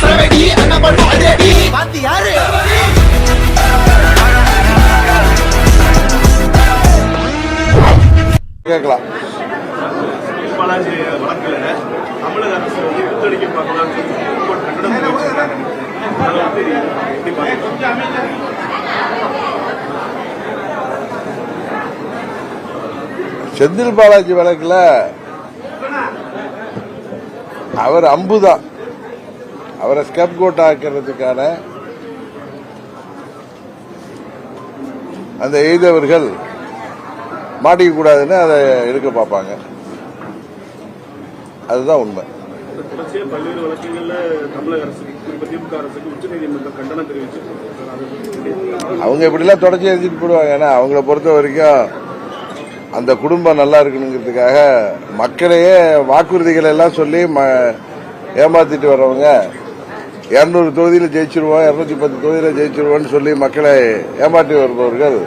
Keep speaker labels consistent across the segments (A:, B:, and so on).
A: சரவெடி
B: பாத்தி யாரு
C: கேட்கலாம்
D: பாலாஜி வழக்குல தமிழக அரசு வந்து ஒத்துழைக்க?
C: செந்தில் பாலாஜி வழக்குல அவர் அம்புதான். அவரை ஸ்கப் கோட் ஆக்கிறதுக்கான அந்த எய்தவர்கள் மாட்டிக்க கூடாதுன்னு அதை எடுக்க பார்ப்பாங்க. அதுதான் உண்மை.
D: பல்வேறு வழக்குகள்ல தமிழக அரசுக்கு குறிப்பா திமுக அரசுக்கு உச்சநீதிமன்றம் கண்டனம் தெரிவிச்சிருக்கு. அதை வந்து
C: அவங்க இப்படிலாம் தொடச்சி எழுதிட்டு போடுவாங்க. ஏன்னா அவங்கள பொறுத்த வரைக்கும் அந்த குடும்பம் நல்லா இருக்கணுங்கிறதுக்காக மக்களையே வாக்குறுதிகள் எல்லாம் சொல்லி ஏமாத்திட்டு வர்றவங்க இரநூறு தொகுதியில் ஜெயிச்சிருவோம் இருநூத்தி பத்து தொகுதியில் ஜெயிச்சிருவோம்னு சொல்லி மக்களை ஏமாற்றி வருபவர்கள்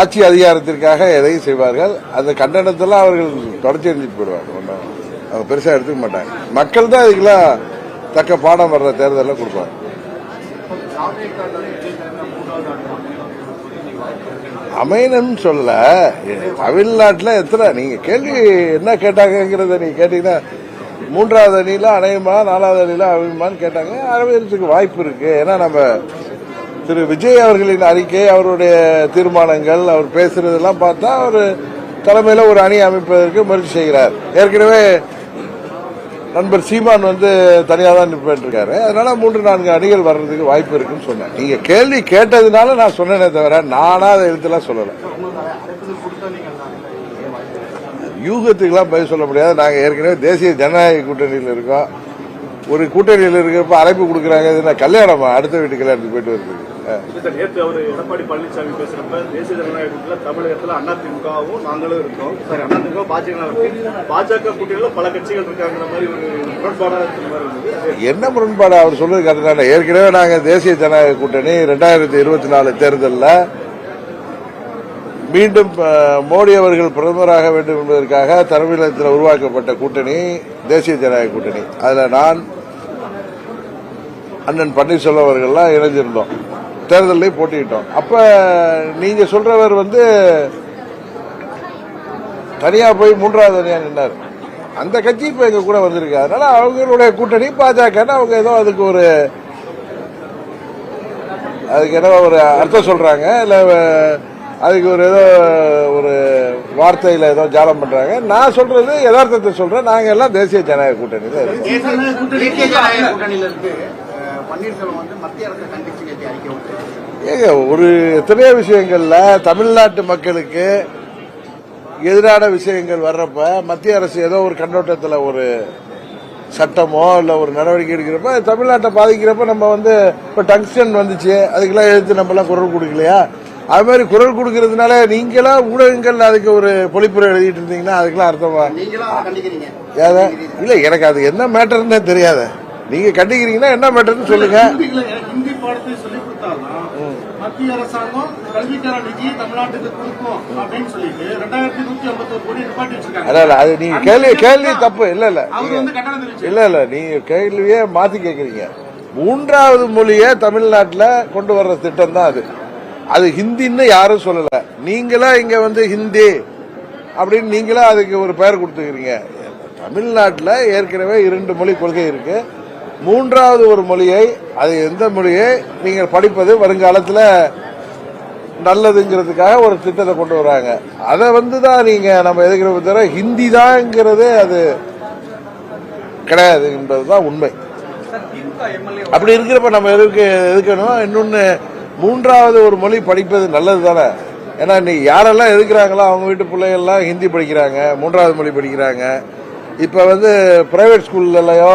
C: ஆட்சி அதிகாரத்திற்காக எதையும் செய்வார்கள். அந்த கண்டனத்தெல்லாம் அவர்கள் தொடர்ச்சி எறிஞ்சிட்டு போயிடுவாங்க. ஒன்றும் அவங்க பெருசாக எடுத்துக்க மாட்டாங்க. மக்கள் தான் இதுக்கெல்லாம் தக்க பாடம் வர்ற தேர்தலில் கொடுப்பாங்க. அமையணும்னு சொல்ல தமிழ்நாட்டில் எத்தனை நீங்க கேள்வி என்ன கேட்டாங்கங்கிறத நீங்க கேட்டீங்கன்னா மூன்றாவது அணியில் அணையுமா நாலாவது அணியில் அமையுமான்னு கேட்டாங்க. அரவேறதுக்கு வாய்ப்பு இருக்கு. ஏன்னா நம்ம திரு விஜய் அவர்களின் அறிக்கை அவருடைய தீர்மானங்கள் அவர் பேசுறதெல்லாம் பார்த்தா அவர் தலைமையில் ஒரு அணி அமைப்பதற்கு முயற்சி செய்கிறார். ஏற்கனவே நண்பர் சீமான் வந்து தனியாக தான் நிற்பேன் இருக்காரு. அதனால மூன்று நான்கு அணிகள் வர்றதுக்கு வாய்ப்பு இருக்குன்னு சொன்னேன். நீங்க கேள்வி கேட்டதுனால நான் சொன்னேனே தவிர நானா அதை எழுத்துலாம் சொல்லலை. யூகத்துக்கெல்லாம் பதில் சொல்ல முடியாது. நாங்க ஏற்கனவே தேசிய ஜனநாயக கூட்டணியில் இருக்கோம். ஒரு கூட்டணியில் இருக்கிறப்ப அழைப்பு கொடுக்குறாங்க. இது என்ன கல்யாணமா? அடுத்த வீட்டு கல்யாணத்துக்கு போயிட்டு வருது
D: சார், நேத்து அவர் எடப்பாடி பழனிசாமி பேசுறப்ப தேசிய ஜனநாயக கூட்டணியில தமிழகத்துல அதிமுகவும் நாங்களும் இருக்கோம். சாரி அதிமுக பாஜக இருக்கு. பாஜக கூட்டணியில பல கட்சிகள் இருக்காங்கிற மாதிரி ஒரு முரண்பாடா இருக்கிற மாதிரி இருந்தது அது
C: என்ன முரண்பாடு? அவர் சொல்றது கரெக்டான ஏற்கனவே நாங்க தேசிய ஜனநாயக கூட்டணி ரெண்டாயிரத்தி இருபத்தி நாலு தேர்தலில் மீண்டும் மோடி அவர்கள் பிரதமராக வேண்டும் என்பதற்காக தமிழகத்தில் உருவாக்கப்பட்ட கூட்டணி தேசிய ஜனநாயக கூட்டணி. அதில் நான் அண்ணன் பன்னீர்செல்வம் அவர்கள்லாம் இணைஞ்சிருந்தோம். தேர்தலையும் போட்டியிட்டோம். அப்ப நீங்க சொல்றவர் வந்து தனியா போய் மூன்றாவது அணியா நின்றார் அந்த கட்சி இப்ப எங்க கூட வந்திருக்கு. அதனால அவங்களுடைய கூட்டணி பாஜக அவங்க ஏதோ அதுக்கு ஒரு அதுக்கு ஏதோ ஒரு அர்த்தம் சொல்றாங்க. இல்ல அதுக்கு ஒரு ஏதோ ஒரு வார்த்தையில ஏதோ ஜாலம் பண்றாங்க. நான் சொல்றது யதார்த்தத்தை சொல்றேன். நாங்க எல்லாம் தேசிய ஜனநாயக கூட்டணியில
B: ஜனநாயக கூட்டணியில இருக்கு. அஹ், பன்னீர்செல்வம் வந்து மத்திய அரசை கண்டிச்சு நேற்று அறிக்கை விட்டு
C: ஏங்க ஒரு எத்தனையோ விஷயங்கள்ல தமிழ்நாட்டு மக்களுக்கு எதிரான விஷயங்கள் வர்றப்ப மத்திய அரசு ஏதோ ஒரு கண்ணோட்டத்தில் ஒரு சட்டமோ இல்ல ஒரு நடவடிக்கை எடுக்கிறப்ப தமிழ்நாட்டை பாதிக்கிறப்ப நம்ம வந்து இப்ப டங்ஸ்டன் வந்துச்சு. அதுக்கெல்லாம் எதிர்த்து நம்ம எல்லாம் குரல் கொடுக்கலையா? அது மாதிரி குரல் கொடுக்கறதுனால நீங்களா ஊடகங்கள் அதுக்கு ஒரு பொழிப்புரை எழுதிட்டு இருந்தீங்கன்னா அதுக்கெல்லாம் அர்த்தமா? ஏதா? இல்ல எனக்கு அது என்ன மேட்டர்னே தெரியாத. நீங்க கண்டிக்கிறீங்கன்னா என்ன மேட்டர்னு சொல்லுங்க.
E: மத்திய அரசாங்கம் கல்விக்கான நிதியை தமிழ்நாட்டுக்கு கொடுக்கும் அப்படின்னு சொல்லிட்டு ரெண்டாயிரத்தி நூத்தி ஐம்பத்தோரு கோடி நிப்பாட்டி வச்சிருக்காங்க
C: இல்ல இல்ல அது நீங்க கேள்வி கேள்வி தப்பு. இல்ல இல்ல. இல்ல இல்ல. நீங்க கேள்வியே மாத்தி கேக்குறீங்க. மூன்றாவது மொழியை தமிழ்நாட்டுல கொண்டு வர்ற திட்டம் தான் அது. அது ஹிந்தின்னு யாரும் சொல்லல. நீங்களா இங்க வந்து ஹிந்தி அப்படின்னு நீங்களா அதுக்கு ஒரு பெயர் கொடுத்துக்கிறீங்க. தமிழ்நாட்டுல ஏற்கனவே இரண்டு மொழி கொள்கை இருக்கு. மூன்றாவது ஒரு மொழியை அது எந்த மொழியை நீங்கள் படிப்பது வருங்காலத்துல நல்லதுங்கிறதுக்காக ஒரு திட்டத்தை கொண்டு வராங்க. அதை வந்து தான் நீங்க நம்ம எதுக்கிறோம் தவிர ஹிந்தி தான்ங்கிறது அது கிடையாது என்பதுதான் உண்மை. அப்படி இருக்கிறப்ப நம்ம எதுக்கு எதுக்கணும் இன்னொன்னு மூன்றாவது ஒரு மொழி படிப்பது நல்லது தானே? ஏன்னா இன்னைக்கு யாரெல்லாம் எதுக்குறாங்களோ அவங்க வீட்டு பிள்ளைகள்லாம் ஹிந்தி படிக்கிறாங்க மூன்றாவது மொழி படிக்கிறாங்க. இப்போ வந்து ப்ரைவேட் ஸ்கூல்லலையோ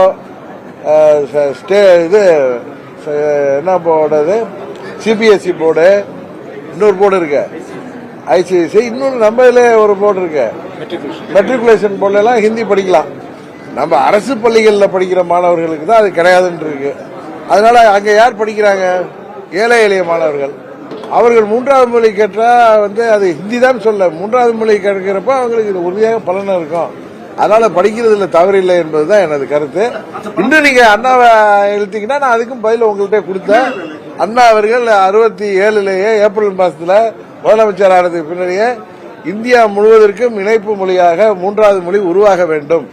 C: ஸ்டே இது என்ன போர்டு அது? சிபிஎஸ்சி போர்டு இன்னொரு போர்டு இருக்கு. ஐசிஐசி இன்னொரு நம்ம இதில் ஒரு போர்டு இருக்கு. மெட்ரிகுலேஷன் போர்டுலாம் ஹிந்தி படிக்கலாம். நம்ம அரசு பள்ளிகளில் படிக்கிற மாணவர்களுக்கு தான் அது கிடையாதுன்னு இருக்கு. அதனால அங்கே யார் படிக்கிறாங்க? ஏழை எளிய மாணவர்கள். அவர்கள் மூன்றாவது மொழி கேட்டால் வந்து அது ஹிந்தி தான் சொல்ல. மூன்றாவது மொழி கேட்கிறப்ப அவங்களுக்கு இது உறுதியாக பலன் இருக்கும். அதனால படிக்கிறதுல என்பது தான் எனது கருத்து. இன்னும் நீங்க அண்ணாவை எழுத்திங்கன்னா நான் அதுக்கும் பதில் உங்கள்கிட்ட கொடுத்தேன். அண்ணா அவர்கள் அறுபத்தி ஏழுலேயே ஏப்ரல் மாசத்துல முதலமைச்சர் ஆனதுக்கு பின்னாடியே இந்தியா முழுவதற்கும் இணைப்பு மொழியாக மூன்றாவது மொழி உருவாக வேண்டும்.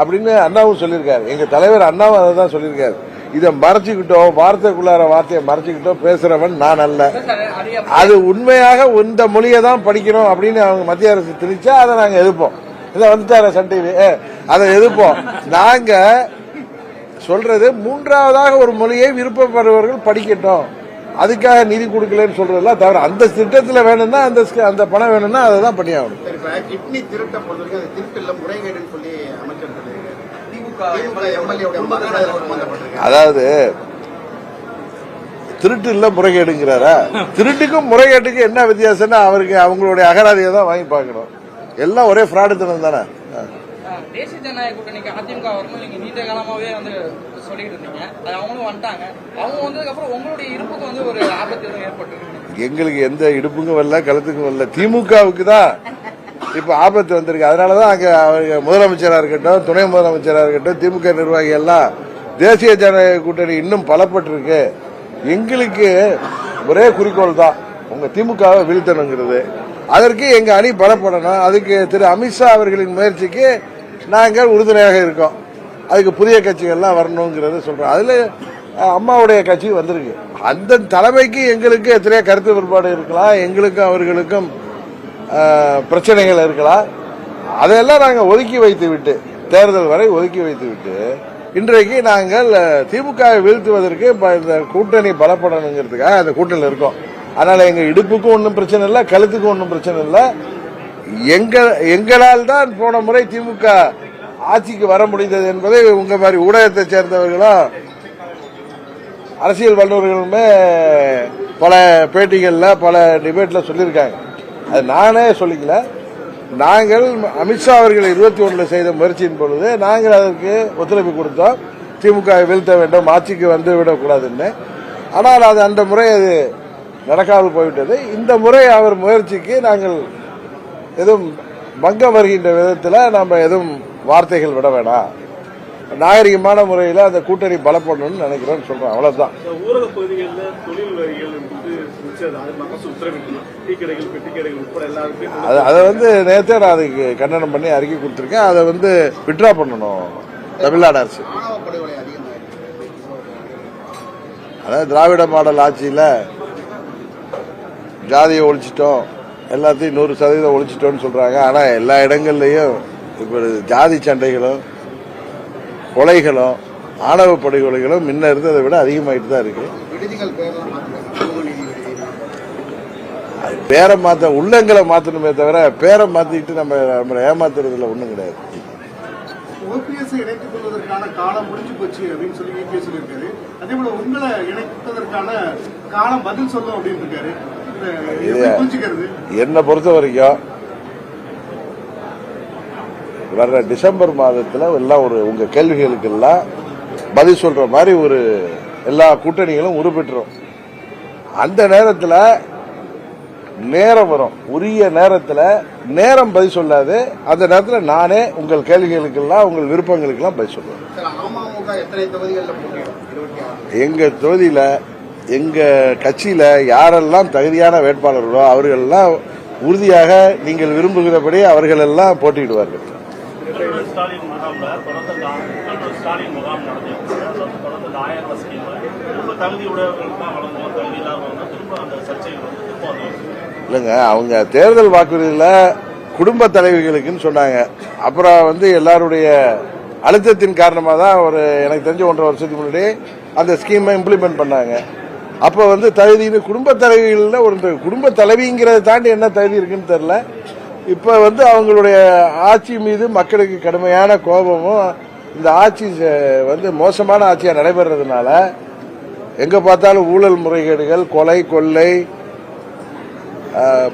C: அப்படின்னு அண்ணாவும் சொல்லியிருக்காரு. எங்க தலைவர் அண்ணாவும் அதை தான் சொல்லியிருக்காரு. இதை மறைச்சுக்கிட்டோம் வார்த்தைக்குள்ளார வார்த்தையை மறைச்சுக்கிட்டோம் பேசுறவன் நான் அல்ல. அது உண்மையாக இந்த மொழியை தான் படிக்கணும் அப்படின்னு அவங்க மத்திய அரசு திணிச்சா அதை நாங்கள் எதிர்ப்போம். இதை வந்துட்டார சன் டிவி? அதை எதிர்ப்போம். நாங்க சொல்றது மூன்றாவதாக ஒரு மொழியை விருப்பப்படுபவர்கள் படிக்கட்டும். அதுக்காக நிதி கொடுக்கலன்னு சொல்றதெல்லாம் தவிர அந்த திட்டத்துல வேணும்னா அந்த அந்த பணம் வேணும்னா அதை தான் பண்ணியாகணும்.
B: கிட்னி திருட்ட அது திருட்டு முறைகேடுன்னு சொல்லி அமைச்சர் சொல்லியிருக்காரு திமுக எம்எல்ஏ மகன் அதில் சம்பந்தப்பட்டிருக்காரு
C: அதாவது திருட்டு இல்ல முறைகேடுங்கிறாரா? திருட்டுக்கும் முறைகேட்டுக்கும் என்ன வித்தியாசம்னா அவருக்கு அவங்களுடைய அகராதியை தான் வாங்கி பார்க்கணும். எல்லாம் ஒரே ஃப்ராடுத்தனம் தானே? ஆ.
F: ஆஹ் தேசிய ஜனநாயக கூட்டணிக்கு அதிமுக வரணும் நீங்க நீண்ட காலமாவே வந்து சொல்லிட்டு இருந்தீங்க. அது அவங்களும் வந்துட்டாங்க. அவங்க வந்ததுக்கு அப்புறம் உங்களுடைய இருப்புக்கு வந்து ஒரு ஆபத்து எதுவும் ஏற்பட்டு
C: எங்களுக்கு எந்த இடுப்புக்கும் வரல கழுத்துக்கும் வரல. திமுகவுக்கு தான் இப்போ ஆபத்து வந்திருக்கு. அதனாலதான் அங்கே அவங்க முதலமைச்சராக இருக்கட்டும் துணை முதலமைச்சராக இருக்கட்டும் திமுக நிர்வாகி எல்லாம் தேசிய ஜனநாயக கூட்டணி இன்னும் பலப்பட்டிருக்கு. எங்களுக்கு ஒரே குறிக்கோள் தான். உங்கள் திமுகவை வீழ்த்தணுங்கிறது. அதற்கு எங்கள் அணி பலப்படணும். அதுக்கு திரு அமித்ஷா அவர்களின் முயற்சிக்கு நாங்கள் உறுதுணையாக இருக்கோம். அதுக்கு புதிய கட்சிகள்லாம் வரணுங்கிறத சொல்கிறோம் அதில் அம்மாவுடைய கட்சி வந்திருக்கு. அந்த தலைமைக்கு எங்களுக்கு எத்தனையோ கருத்து வேறுபாடு இருக்கலாம். எங்களுக்கும் அவர்களுக்கும் பிரச்சனைகள் இருக்கலாம். அதையெல்லாம் நாங்கள் ஒதுக்கி வைத்து விட்டு தேர்தல் வரை ஒதுக்கி வைத்து விட்டு இன்றைக்கு நாங்கள் திமுகவை வீழ்த்துவதற்கு இந்த கூட்டணி பலப்படணுங்கிறதுக்காக அந்த கூட்டணியில் இருக்கோம். அதனால் எங்கள் இடுப்புக்கும் ஒன்றும் பிரச்சனை இல்லை கழுத்துக்கும் ஒன்றும் பிரச்சனை இல்லை. எங்க எங்களால் தான் போன முறை திமுக ஆட்சிக்கு வர முடிந்தது என்பதை உங்க மாதிரி ஊடகத்தை சேர்ந்தவர்களும் அரசியல் வல்லுநர்களுமே பல பேட்டிகளில் பல டிபேட்டில் சொல்லியிருக்காங்க. அது நானே சொல்லிக்கல. நாங்கள் அமித்ஷா அவர்கள் இருபத்தி ஒன்றில் செய்த முயற்சியின் பொழுது நாங்கள் அதற்கு ஒத்துழைப்பு கொடுத்தோம். திமுக வீழ்த்த வேண்டும் ஆட்சிக்கு வந்து விடக்கூடாதுன்னு. ஆனால் அது அந்த முறை அது நடக்காமல் போய்விட்டது. இந்த முறை அவர் முயற்சிக்கு நாங்கள் எதுவும் பங்கம் வருகின்ற விதத்தில் நம்ம எதுவும் வார்த்தைகள் விட வேணாம். நாகரிகமான முறையில் அந்த கூட்டணி பலப்படணும்னு நினைக்கிறோம்னு சொல்றோம். அவ்வளவுதான்.
D: ஊரக பகுதிகளில் தொழில் வரிகள் அது
C: அது வந்து நேற்றே நான் அதுக்கு கண்டனம் பண்ணி அறிக்கை கொடுத்துருக்கேன் அதை வந்து விட்ரா பண்ணணும் தமிழ்நாடு அரசு அதாவது திராவிட மாடல் ஆட்சியில் ஜாதியை ஒழிச்சிட்டோம் எல்லாத்தையும் நூறு சதவீதம் ஒழிச்சிட்டோம்னு சொல்றாங்க. ஆனால் எல்லா இடங்கள்லையும் இப்போ ஜாதி சண்டைகளும் கொலைகளும் ஆணவ படுகொலைகளும் முன்ன இருந்ததை விட அதிகமாயிட்டு தான் இருக்கு பேரை மாத்த உள்ளங்களை மாத்தணுமே தவிர பேரை மாத்திட்டு நம்ம நம்மளை ஏமாத்துறதுல ஒண்ணும் கிடையாது.
E: ஓபிஎஸ் இணைத்துக் கொள்வதற்கான காலம் முடிஞ்சு போச்சு அப்படின்னு சொல்லி விபி சொல்லியிருக்காரு அதே போல உங்களை இணைப்பதற்கான காலம் பதில் சொல்லும் அப்படின்னு இருக்காரு. இதை எப்படி புரிஞ்சுக்கிறது?
C: என்னை பொறுத்த வரைக்கும் வர்ற டிசம்பர் மாதத்துல எல்லாம் ஒரு உங்க கேள்விகளுக்கெல்லாம் பதில் சொல்ற மாதிரி ஒரு எல்லா கூட்டணிகளும் உருப்பெற்றோம் அந்த நேரத்துல நேரம் வரும். உரிய நேரத்துல நேரம் பதில் சொல்லாது. அந்த நேரத்துல நானே உங்கள் கேள்விகளுக்கெல்லாம் உங்கள் விருப்பங்களுக்கெல்லாம் பதில் சொல்லுவேன்.
B: சார் அமமுக எத்தனை தொகுதிகளில் போட்டியிடும்? இருபத்தி ஆறு.
C: எங்க தொகுதியில எங்க கட்சியில யாரெல்லாம் தகுதியான வேட்பாளர்களோ அவர்களெல்லாம் உறுதியாக நீங்கள் விரும்புகிறபடி அவர்கள் எல்லாம் போட்டியிடுவார்கள்.
G: முதல்வர் ஸ்டாலின் முகாம்ல தொடர்ந்து அந்த முதல்வர் ஸ்டாலின் முகாம் நடந்திருக்கு. தொடர்ந்து தொடர்ந்து இந்த ஆயிரம் வசதிகள் திரும்ப தகுதி உடையவர்களுக்கு தான் வழங்குவோம் தகுதி இல்லாதவங்க திரும்ப அந்த சர்ச்சைகள் வந்து திரும்ப
C: இல்லைங்க அவங்க தேர்தல் வாக்குறுதியில் குடும்ப தலைவிகளுக்குன்னு சொன்னாங்க. அப்புறம் வந்து எல்லாருடைய அழுத்தத்தின் காரணமாக தான் ஒரு எனக்கு தெரிஞ்ச ஒன்றரை வருஷத்துக்கு முன்னாடி அந்த ஸ்கீமை இம்ப்ளிமெண்ட் பண்ணாங்க. அப்போ வந்து தகுதின்னு குடும்ப தலைவிகளில் ஒரு இந்த குடும்ப தலைவிங்கிறத தாண்டி என்ன தகுதி இருக்குன்னு தெரில இப்போ வந்து அவங்களுடைய ஆட்சி மீது மக்களுக்கு கடுமையான கோபமும் இந்த ஆட்சி வந்து மோசமான ஆட்சியாக நடைபெறதுனால எங்கே பார்த்தாலும் ஊழல் முறைகேடுகள் கொலை கொள்ளை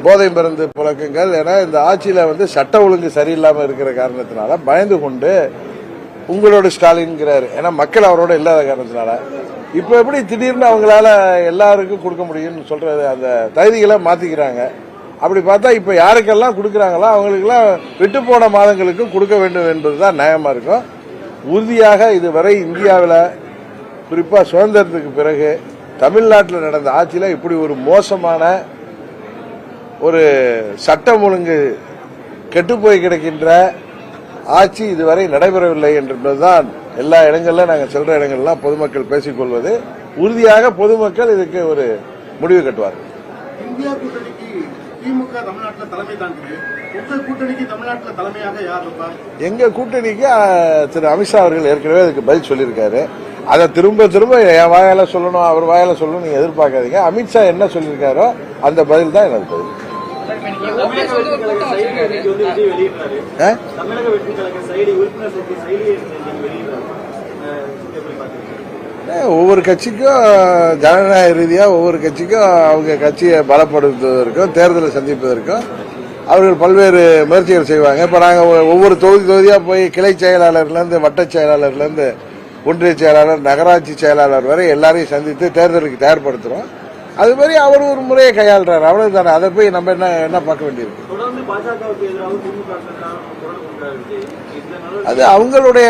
C: போதை மருந்து புழக்கங்கள் ஏன்னா இந்த ஆட்சியில் வந்து சட்ட ஒழுங்கு சரியில்லாமல் இருக்கிற காரணத்தினால பயந்து கொண்டு உங்களோட ஸ்டாலின்ங்கிறாரு ஏன்னா மக்கள் அவரோட இல்லாத காரணத்தினால. இப்போ எப்படி திடீர்னு அவங்களால எல்லாருக்கும் கொடுக்க முடியும்னு சொல்றது அந்த தகுதிகளை மாத்திக்கிறாங்க. அப்படி பார்த்தா இப்போ யாருக்கெல்லாம் கொடுக்குறாங்களோ அவங்களுக்கெல்லாம் விட்டு போன மாதங்களுக்கும் கொடுக்க வேண்டும் என்பது தான் நியாயமாக இருக்கும். உறுதியாக இதுவரை இந்தியாவில் குறிப்பாக சுதந்திரத்துக்கு பிறகு தமிழ்நாட்டில் நடந்த ஆட்சியில் இப்படி ஒரு மோசமான ஒரு சட்டம் ஒழுங்கு கெட்டுப்போய் கிடக்கின்ற ஆட்சி இதுவரை நடைபெறவில்லை என்பதுதான் எல்லா இடங்கள்ல நாங்கள் செல்ற இடங்கள்லாம் பொதுமக்கள் பேசிக்கொள்வது உறுதியாக பொதுமக்கள் இதுக்கு ஒரு முடிவு கட்டுவார்கள்.
E: இந்தியா கூட்டணிக்கு திமுக தமிழ்நாட்டுல தலைமை தாங்குது. உங்க கூட்டணிக்கு தமிழ்நாட்டுல தலைமையாக யார்
C: எங்க கூட்டணிக்கு திரு அமித்ஷா அவர்கள் ஏற்கனவே அதுக்கு பதில் சொல்லியிருக்காரு. அதை திரும்ப திரும்ப என் வாயால சொல்லணும் அவர் வாயால சொல்லணும் நீங்க எதிர்பார்க்காதீங்க. அமித்ஷா என்ன சொல்லியிருக்காரோ அந்த பதில் தான் எனது பதில். ஒவ்வொரு கட்சிக்கும் ஜனநாயக ரீதியா ஒவ்வொரு கட்சிக்கும் அவங்க கட்சியை பலப்படுத்துவதற்கும் தேர்தலை சந்திப்பதற்கும் அவர்கள் பல்வேறு முயற்சிகள் செய்வாங்க. இப்ப நாங்க ஒ- ஒவ்வொரு தொகுதி தொகுதியா போய் கிளை செயலாளர்ல இருந்து வட்ட செயலாளர்ல இருந்து ஒன்றிய செயலாளர் நகராட்சி செயலாளர் வரை எல்லாரையும் சந்தித்து தேர்தலுக்கு தயார்படுத்துறோம். அது மாதிரி அவர் ஒரு முறையை கையாளுறாரு. அவ்வளவுதானே. அதை போய் நம்ம என்ன என்ன பார்க்க
D: இதனால
C: அது அவங்களுடைய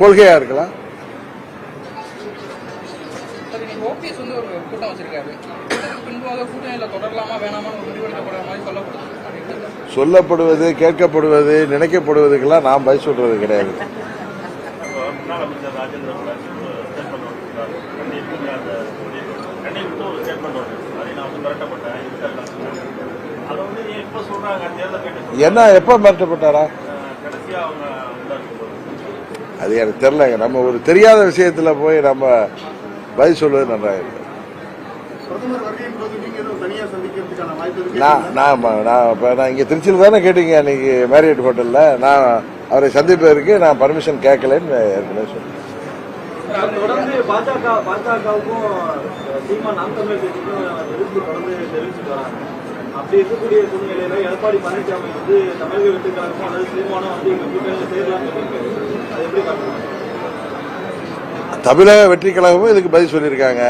C: கொள்கையா இருக்கலாம். சொல்லப்படுவது கேட்கப்படுவது நினைக்கப்படுவதுக்கெல்லாம் நான் பதில் சொல்றது கிடையாது
G: இப்போ முன்னாள் அமைச்சர் ராஜேந்திர பாலாஜி ஒரு ஸ்டேட்மெண்ட் கொடுத்தாரு கண்டி இருக்குங்க அந்த கண்டி விட்டு ஒரு ஸ்டேட்மெண்ட் வருது அதை நான் வந்து மிரட்டப்பட்டேன். இருக்கலாம் அதை வந்து ஏன் இப்போ சொல்றாங்க தேர்தல் கேட்டு
C: என்ன எப்ப மிரட்டப்பட்டாரா?
G: அவங்க
C: அது எனக்கு தெரியலங்க. நம்ம ஒரு தெரியாத விஷயத்துல போய் நம்ம பதில் சொல்வது நன்றாக இருக்கு? நான் நான் இப்ப நான் இங்க திருச்சியில் தானே கேட்டீங்க அன்னைக்கு மேரியட் ஹோட்டல்ல நான் அவரை சந்திப்பதற்கு நான் பர்மிஷன் கேட்கலன்னு ஏற்கனவே சொன்னேன்.
D: பாஜக பாஜகவுக்கும் சீமா நாம் தமிழர் கட்சிக்கும் எதிர்ப்பு தொடர்ந்து தெரிவிச்சுட்டு வராங்க அப்படி இருக்கக்கூடிய சூழ்நிலையில எடப்பாடி பழனிசாமி வந்து தமிழக வெற்றி கழகமும் அல்லது தீர்மானம் வந்து எங்க கூட்டணியில் சேரலாம்னு சொல்லியிருக்காரு அது எப்படி பார்க்கணும்
C: தமிழக வெற்றி கழகமும் இதுக்கு பதில் சொல்லியிருக்காங்க.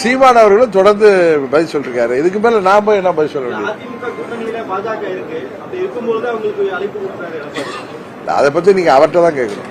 C: சீமான் அவர்களும் தொடர்ந்து பதில் சொல்லிருக்காரு இதுக்கு மேல போய் என்ன பதில் சொல்ல
D: எடப்பாடி.
C: அதை பத்தி நீங்க அவர்கிட்ட தான் கேட்கணும்.